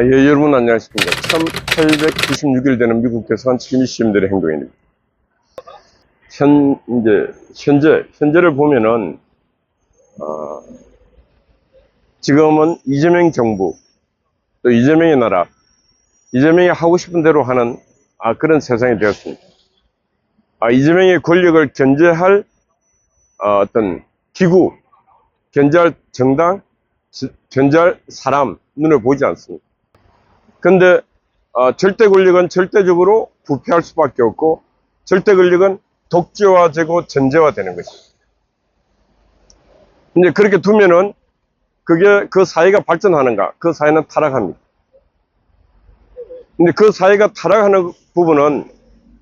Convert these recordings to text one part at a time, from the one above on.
아, 예, 여러분 안녕하십니까. 1896일 되는 미국 대사관 지킴이 시민들의 행동입니다. 현, 이제, 현재, 현재를 보면은, 어, 지금은 이재명 정부, 또 이재명의 나라, 이재명이 하고 싶은 대로 하는, 아, 그런 세상이 되었습니다. 아, 이재명의 권력을 견제할, 어, 어떤 기구, 견제할 정당, 지- 견제할 사람, 눈에 보이지 않습니다. 근데 어, 절대 권력은 절대적으로 부패할 수밖에 없고 절대 권력은 독재화되고 전제화되는 것입니다. 이제 그렇게 두면은 그게 그 사회가 발전하는가? 그 사회는 타락합니다. 근데 그 사회가 타락하는 부분은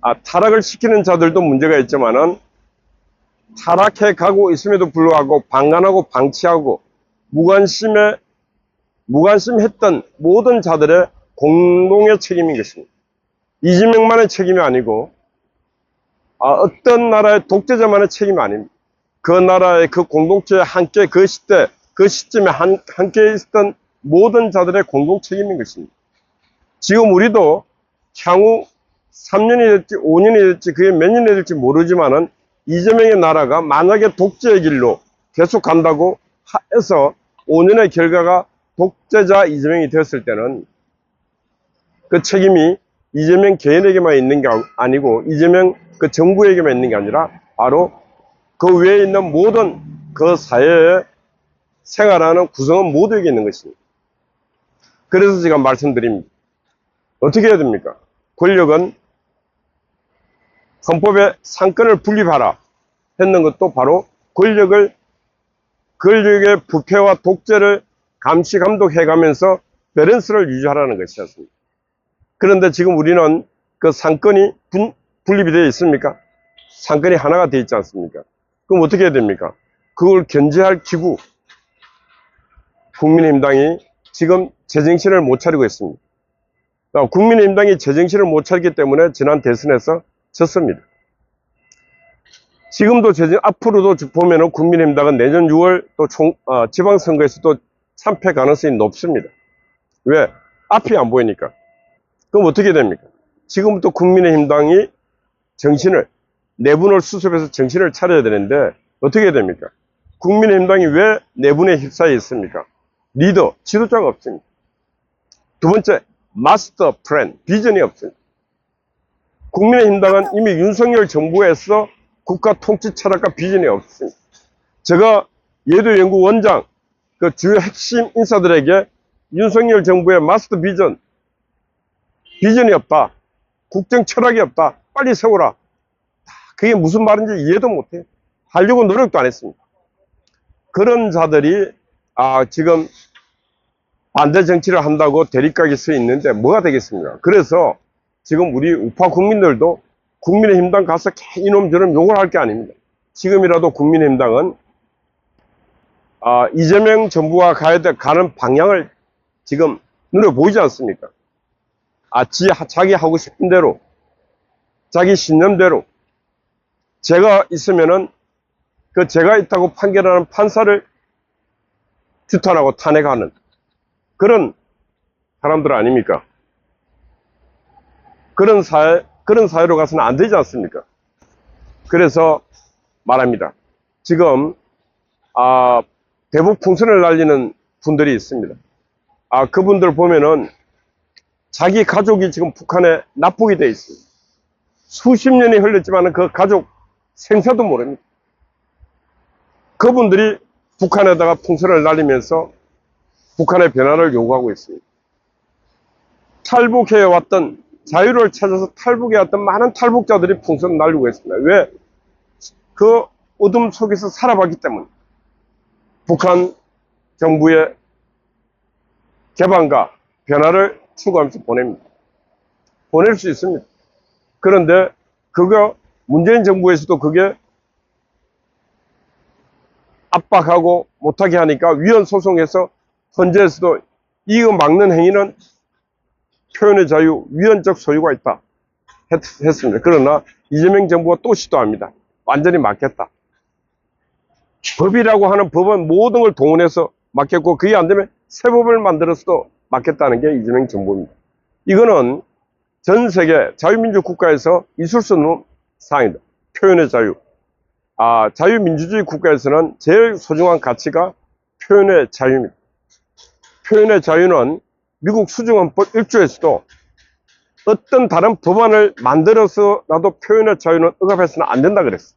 아, 타락을 시키는 자들도 문제가 있지만은 타락해 가고 있음에도 불구하고 방관하고 방치하고 무관심에 무관심했던 모든 자들의 공동의 책임인 것입니다. 이재명만의 책임이 아니고 아, 어떤 나라의 독재자만의 책임이 아닙니다. 그 나라의 그 공동체에 함께 그 시대 그 시점에 한, 함께 있었던 모든 자들의 공동 책임인 것입니다. 지금 우리도 향후 3년이 될지 5년이 될지 그게 몇 년이 될지 모르지만은 이재명의 나라가 만약에 독재의 길로 계속 간다고 하- 해서 5년의 결과가 독재자 이재명이 되었을 때는 그 책임이 이재명 개인에게만 있는 게 아니고 이재명 그 정부에게만 있는 게 아니라 바로 그 외에 있는 모든 그 사회에 생활하는 구성원 모두에게 있는 것입니다. 그래서 제가 말씀드립니다. 어떻게 해야 됩니까? 권력은 헌법에 상권을 분립하라 했는 것도 바로 권력을 권력의 부패와 독재를 감시 감독해 가면서 밸런스를 유지하라는 것이었습니다. 그런데 지금 우리는 그 상권이 분, 분립이 되어 있습니까? 상권이 하나가 되어 있지 않습니까? 그럼 어떻게 해야 됩니까? 그걸 견제할 기구, 국민의힘당이 지금 제정신을 못 차리고 있습니다. 아, 국민의힘당이 제정신을 못 차리기 때문에 지난 대선에서 졌습니다. 지금도 제정, 앞으로도 보면은 국민의힘당은 내년 6월 또 총, 아, 지방선거에서 도 참패 가능성이 높습니다. 왜? 앞이 안 보이니까. 그럼 어떻게 됩니까? 지금부터 국민의힘당이 정신을, 내분을 수습해서 정신을 차려야 되는데, 어떻게 됩니까? 국민의힘당이 왜 내분에 휩싸여 있습니까? 리더, 지도자가 없습니다. 두 번째, 마스터 플랜, 비전이 없습니다. 국민의힘당은 이미 윤석열 정부에서 국가 통치 철학과 비전이 없습니다. 제가 예도연구 원장, 그 주요 핵심 인사들에게 윤석열 정부의 마스터 비전, 비전이 없다. 국정 철학이 없다. 빨리 세워라. 그게 무슨 말인지 이해도 못해요. 하려고 노력도 안 했습니다. 그런 자들이, 아, 지금 반대 정치를 한다고 대립각에 서 있는데 뭐가 되겠습니까? 그래서 지금 우리 우파 국민들도 국민의힘당 가서 이놈 저놈 욕을 할 게 아닙니다. 지금이라도 국민의힘당은 아, 이재명 정부가 가야 될 가는 방향을 지금 눈에 보이지 않습니까? 아, 지, 자기 하고 싶은 대로, 자기 신념대로, 제가 있으면은 그 제가 있다고 판결하는 판사를 규탄하고 탄핵하는 그런 사람들 아닙니까? 그런 사회, 그런 사회로 가서는 안 되지 않습니까? 그래서 말합니다. 지금, 아, 대북 풍선을 날리는 분들이 있습니다. 아, 그분들 보면은 자기 가족이 지금 북한에 납북이 돼 있습니다. 수십 년이 흘렀지만 그 가족 생사도 모릅니다. 그분들이 북한에다가 풍선을 날리면서 북한의 변화를 요구하고 있습니다. 탈북해 왔던 자유를 찾아서 탈북해 왔던 많은 탈북자들이 풍선을 날리고 있습니다. 왜? 그 어둠 속에서 살아봤기 때문에. 북한 정부의 개방과 변화를 추구하면서 보냅니다. 보낼 수 있습니다. 그런데 그거 문재인 정부에서도 그게 압박하고 못하게 하니까 위헌 소송에서 헌재에서도 이거 막는 행위는 표현의 자유, 위헌적 소유가 있다 했, 습니다 그러나 이재명 정부가 또 시도합니다. 완전히 막겠다. 법이라고 하는 법은 모든 걸 동원해서 막겠고 그게 안 되면 새 법을 만들어서도 맡겠다는 게 이재명 정부입니다. 이거는 전 세계 자유민주 국가에서 있을 수 없는 사항이다. 표현의 자유. 아, 자유민주주의 국가에서는 제일 소중한 가치가 표현의 자유입니다. 표현의 자유는 미국 수정헌법 1조에서도 어떤 다른 법안을 만들어서라도 표현의 자유는 억압해서는 안 된다 그랬어.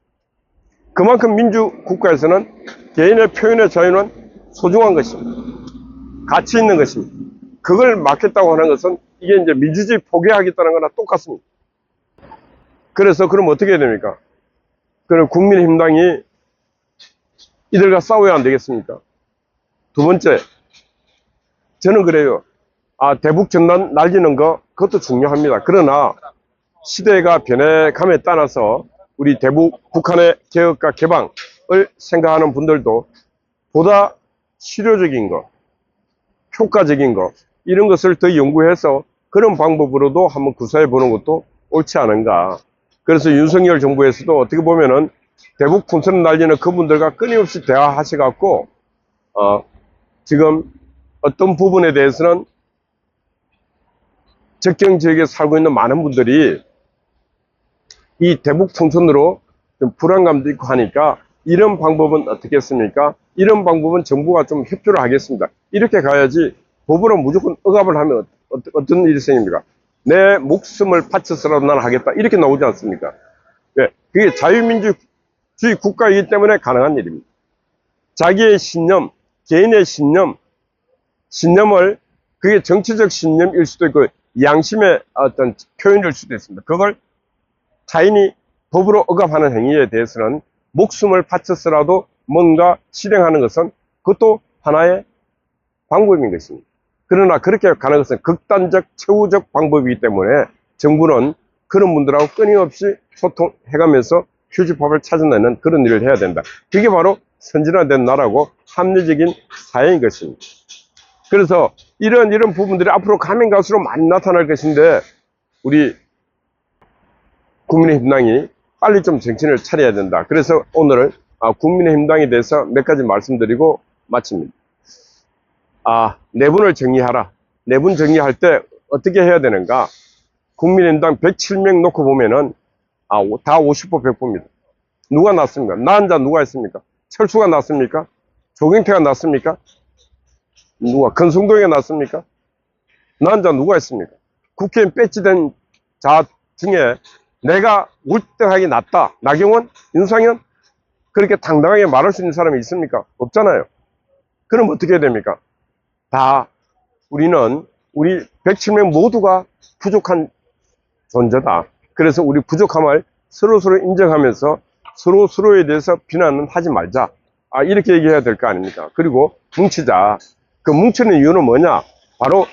그만큼 민주 국가에서는 개인의 표현의 자유는 소중한 것입니다. 가치 있는 것입니다. 그걸 막겠다고 하는 것은 이게 이제 민주주의 포기하겠다는 거나 똑같습니다. 그래서 그럼 어떻게 해야 됩니까? 그럼 국민의힘당이 이들과 싸워야 안 되겠습니까? 두 번째, 저는 그래요. 아, 대북 전단 날리는 거, 그것도 중요합니다. 그러나 시대가 변해감에 따라서 우리 대북, 북한의 개혁과 개방을 생각하는 분들도 보다 실효적인 거, 효과적인 거, 이런 것을 더 연구해서 그런 방법으로도 한번 구사해 보는 것도 옳지 않은가. 그래서 윤석열 정부에서도 어떻게 보면은 대북 풍선을 날리는 그분들과 끊임없이 대화하셔갖고, 어, 지금 어떤 부분에 대해서는 적경 지역에 살고 있는 많은 분들이 이 대북 통선으로 좀 불안감도 있고 하니까 이런 방법은 어떻겠습니까? 이런 방법은 정부가 좀 협조를 하겠습니다. 이렇게 가야지 법으로 무조건 억압을 하면 어, 어떤 일이 생깁니까? 내 목숨을 바쳐서라도 난 하겠다. 이렇게 나오지 않습니까? 예, 그게 자유민주주의 국가이기 때문에 가능한 일입니다. 자기의 신념, 개인의 신념, 신념을 그게 정치적 신념일 수도 있고 양심의 어떤 표현일 수도 있습니다. 그걸 타인이 법으로 억압하는 행위에 대해서는 목숨을 바쳐서라도 뭔가 실행하는 것은 그것도 하나의 방법인 것입니다. 그러나 그렇게 가는 것은 극단적, 최후적 방법이기 때문에 정부는 그런 분들하고 끊임없이 소통해가면서 휴지법을 찾아내는 그런 일을 해야 된다. 그게 바로 선진화된 나라고 합리적인 사회인 것입니다. 그래서 이런 이런 부분들이 앞으로 가면 갈수록 많이 나타날 것인데 우리 국민의힘당이 빨리 좀 정신을 차려야 된다. 그래서 오늘은 아, 국민의힘당에 대해서 몇 가지 말씀드리고 마칩니다. 아, 내분을 정리하라. 내분 정리할 때 어떻게 해야 되는가? 국민의힘당 107명 놓고 보면은 아, 오- 다50% 100%입니다. 누가 났습니까? 나 혼자 누가 했습니까? 철수가 났습니까? 조경태가 났습니까? 누가 건성동이가 났습니까? 나 혼자 누가 했습니까? 국회의원 배치된 자 중에 내가 울등하게 낫다. 나경원, 윤상현 그렇게 당당하게 말할 수 있는 사람이 있습니까? 없잖아요. 그럼 어떻게 해야 됩니까? 다 우리는 우리 107명 모두가 부족한 존재다. 그래서 우리 부족함을 서로서로 인정하면서 서로 서로에 대해서 비난은 하지 말자. 아, 이렇게 얘기해야 될 거 아닙니까? 그리고 뭉치자. 그 뭉치는 이유는 뭐냐? 바로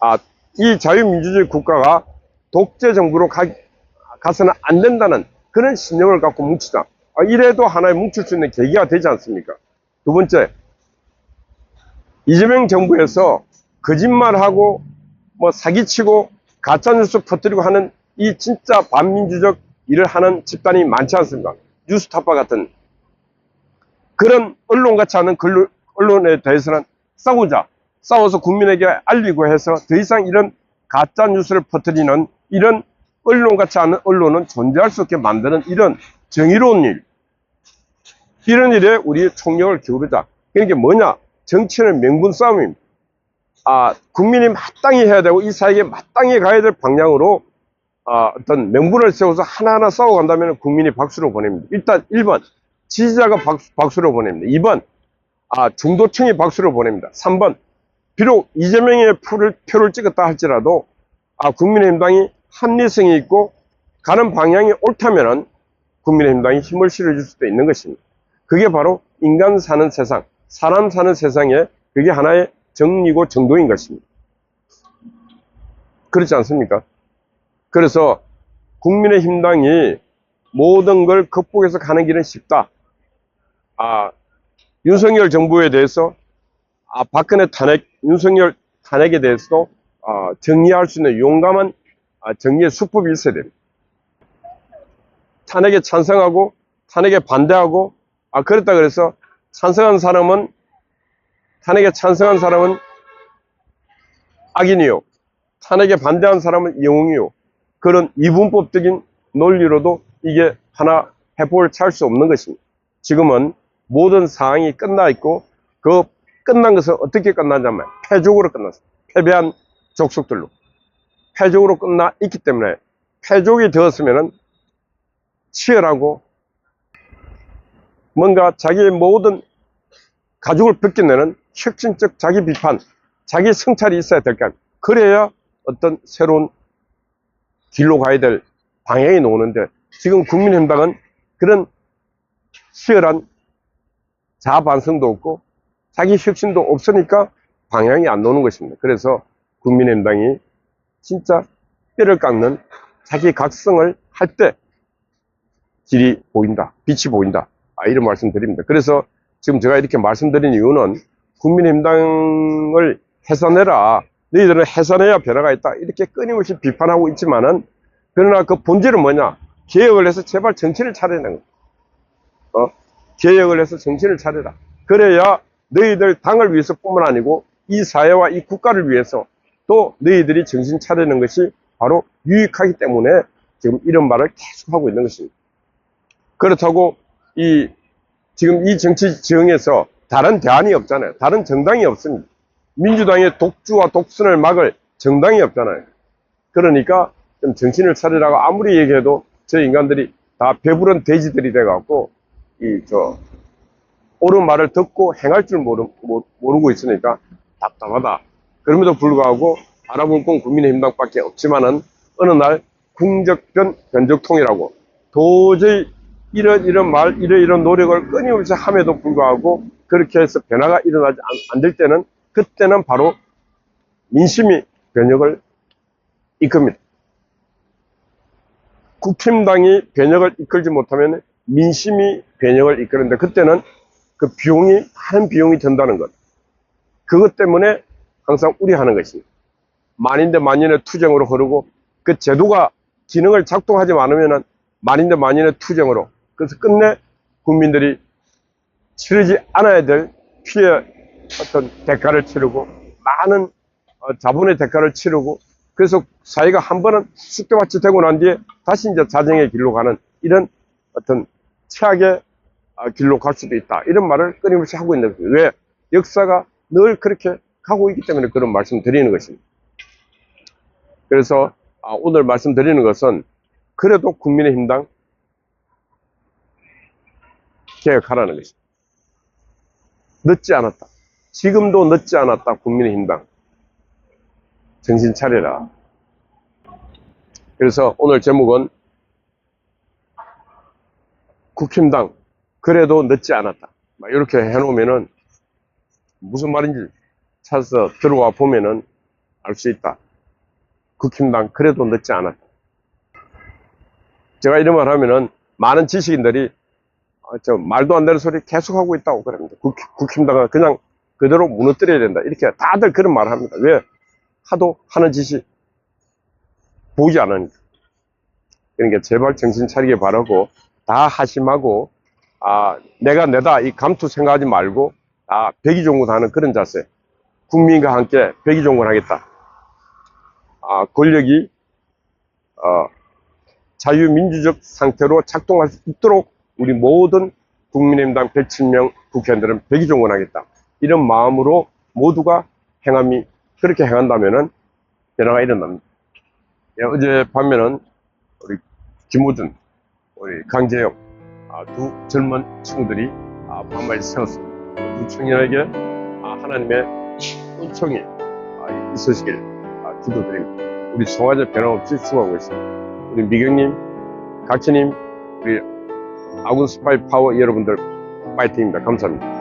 아, 이 자유민주주의 국가가 독재 정부로 가, 가서는 안 된다는 그런 신념을 갖고 뭉치자. 아, 이래도 하나의 뭉칠 수 있는 계기가 되지 않습니까? 두 번째, 이재명 정부에서 거짓말하고 뭐 사기치고 가짜뉴스 퍼뜨리고 하는 이 진짜 반민주적 일을 하는 집단이 많지 않습니까? 뉴스타파 같은 그런 언론 같지 않은 언론에 대해서는 싸우자. 싸워서 국민에게 알리고 해서 더 이상 이런 가짜 뉴스를 퍼뜨리는 이런 언론 같지 않은 언론은 존재할 수 없게 만드는 이런 정의로운 일. 이런 일에 우리의 총력을 기울이자. 그게 뭐냐? 정치는 명분 싸움입니다. 아, 국민이 마땅히 해야 되고 이 사회에 마땅히 가야 될 방향으로 아, 어떤 명분을 세워서 하나하나 싸워간다면 국민이 박수로 보냅니다. 일단 1번 지지자가 박수, 박수로 보냅니다. 2번 아, 중도층이 박수를 보냅니다. 3번 비록 이재명의 표를, 표를 찍었다 할지라도 아, 국민의힘당이 합리성이 있고 가는 방향이 옳다면은 국민의힘당이 힘을 실어줄 수도 있는 것입니다. 그게 바로 인간 사는 세상, 사람 사는 세상에 그게 하나의 정리고 정도인 것입니다. 그렇지 않습니까? 그래서 국민의힘당이 모든 걸 극복해서 가는 길은 쉽다. 아, 윤석열 정부에 대해서 아, 박근혜 탄핵, 윤석열 탄핵에 대해서도 아, 정리할 수 있는 용감한 아, 정리의 수법이 있어야 됩니다. 탄핵에 찬성하고 탄핵에 반대하고 아 그랬다 그래서 찬성한 사람은 탄핵에 찬성한 사람은 악인이요. 탄핵에 반대한 사람은 영웅이요. 그런 이분법적인 논리로도 이게 하나 해법을 찾을 수 없는 것입니다. 지금은 모든 사항이 끝나 있고 그 끝난 것은 어떻게 끝나냐면 패족으로 끝났어요. 패배한 족속들로. 패족으로 끝나 있기 때문에 패족이 되었으면은 치열하고 뭔가 자기의 모든 가죽을 벗겨내는 혁신적 자기 비판, 자기 성찰이 있어야 될거 아닙니까? 그래야 어떤 새로운 길로 가야 될 방향이 나오는데 지금 국민의힘당은 그런 치열한 자아 반성도 없고 자기 혁신도 없으니까 방향이 안 나오는 것입니다. 그래서 국민의힘당이 진짜 뼈를 깎는 자기 각성을 할 때 길이 보인다, 빛이 보인다. 아, 이런 말씀 드립니다. 그래서 지금 제가 이렇게 말씀드린 이유는 국민의힘당을 해산해라. 너희들은 해산해야 변화가 있다. 이렇게 끊임없이 비판하고 있지만은 그러나 그 본질은 뭐냐? 개혁을 해서 제발 정치를 차리는 거야. 어? 개혁을 해서 정신을 차려라. 그래야 너희들 당을 위해서뿐만 아니고 이 사회와 이 국가를 위해서 또 너희들이 정신 차리는 것이 바로 유익하기 때문에 지금 이런 말을 계속하고 있는 것입니다. 그렇다고 이 지금 이 정치 지형에서 다른 대안이 없잖아요. 다른 정당이 없습니다. 민주당의 독주와 독선을 막을 정당이 없잖아요. 그러니까 좀 정신을 차리라고 아무리 얘기해도 저 인간들이 다 배부른 돼지들이 돼갖고 이 저 옳은 말을 듣고 행할 줄 모르, 모- 모르고 있으니까 답답하다. 그럼에도 불구하고 알아볼 건 국민의힘당밖에 없지만은 어느 날 궁적변 변적통이라고 도저히 이런 이런 말 이런 이런 노력을 끊임없이 함에도 불구하고 그렇게 해서 변화가 일어나지 안될 때는 그때는 바로 민심이 변혁을 이끕니다. 국힘당이 변혁을 이끌지 못하면 민심이 변혁을 이끄는데 그때는 그 비용이 많은 비용이 든다는 것. 그것 때문에 항상 우려하는 것입니다. 만인대 만인의 투쟁으로 흐르고 그 제도가 기능을 작동하지 않으면 만인대 만인의 투쟁으로 그래서 끝내 국민들이 치르지 않아야 될 피해 어떤 대가를 치르고 많은 어, 자본의 대가를 치르고 그래서 사회가 한 번은 숙대밭이 되고 난 뒤에 다시 이제 자정의 길로 가는 이런 어떤 최악의 아, 길로 갈 수도 있다. 이런 말을 끊임없이 하고 있는 거예요. 왜? 역사가 늘 그렇게 가고 있기 때문에 그런 말씀 드리는 것입니다. 그래서 아, 오늘 말씀드리는 것은 그래도 국민의힘당 개혁하라는 것입니다. 늦지 않았다. 지금도 늦지 않았다. 국민의힘당. 정신 차려라. 그래서 오늘 제목은 국힘당 그래도 늦지 않았다. 막 이렇게 해놓으면은 무슨 말인지 찾아서 들어와 보면은 알 수 있다. 국힘당 그래도 늦지 않았다. 제가 이런 말 하면은 많은 지식인들이 아, 저 말도 안 되는 소리 계속하고 있다고 그럽니다. 국, 국힘당은 그냥 그대로 무너뜨려야 된다. 이렇게 다들 그런 말을 합니다. 왜? 하도 하는 짓이 보이지 않으니까. 그러니까 제발 정신 차리게 바라고 다 하심하고 아 내가 내다 이 감투 생각하지 말고 아 백의종군하는 그런 자세 국민과 함께 백의종군하겠다 아 권력이 어, 자유민주적 상태로 작동할 수 있도록 우리 모든 국민의힘당 107명 국회의원들은 백의종군하겠다 이런 마음으로 모두가 행함이 그렇게 행한다면은 변화가 일어납니다. 예, 어제 밤에는 우리 김우준, 우리 강재영 아, 두 젊은 친구들이 아, 반말 세웠습니다. 두 청년에게 아, 하나님의 은총이 아, 있으시길 아, 기도드립니다. 우리 송화제 변함없이 수고하고 있습니다. 우리 미경님, 각치님, 우리 아군 스파이 파워 여러분들 파이팅입니다. 감사합니다.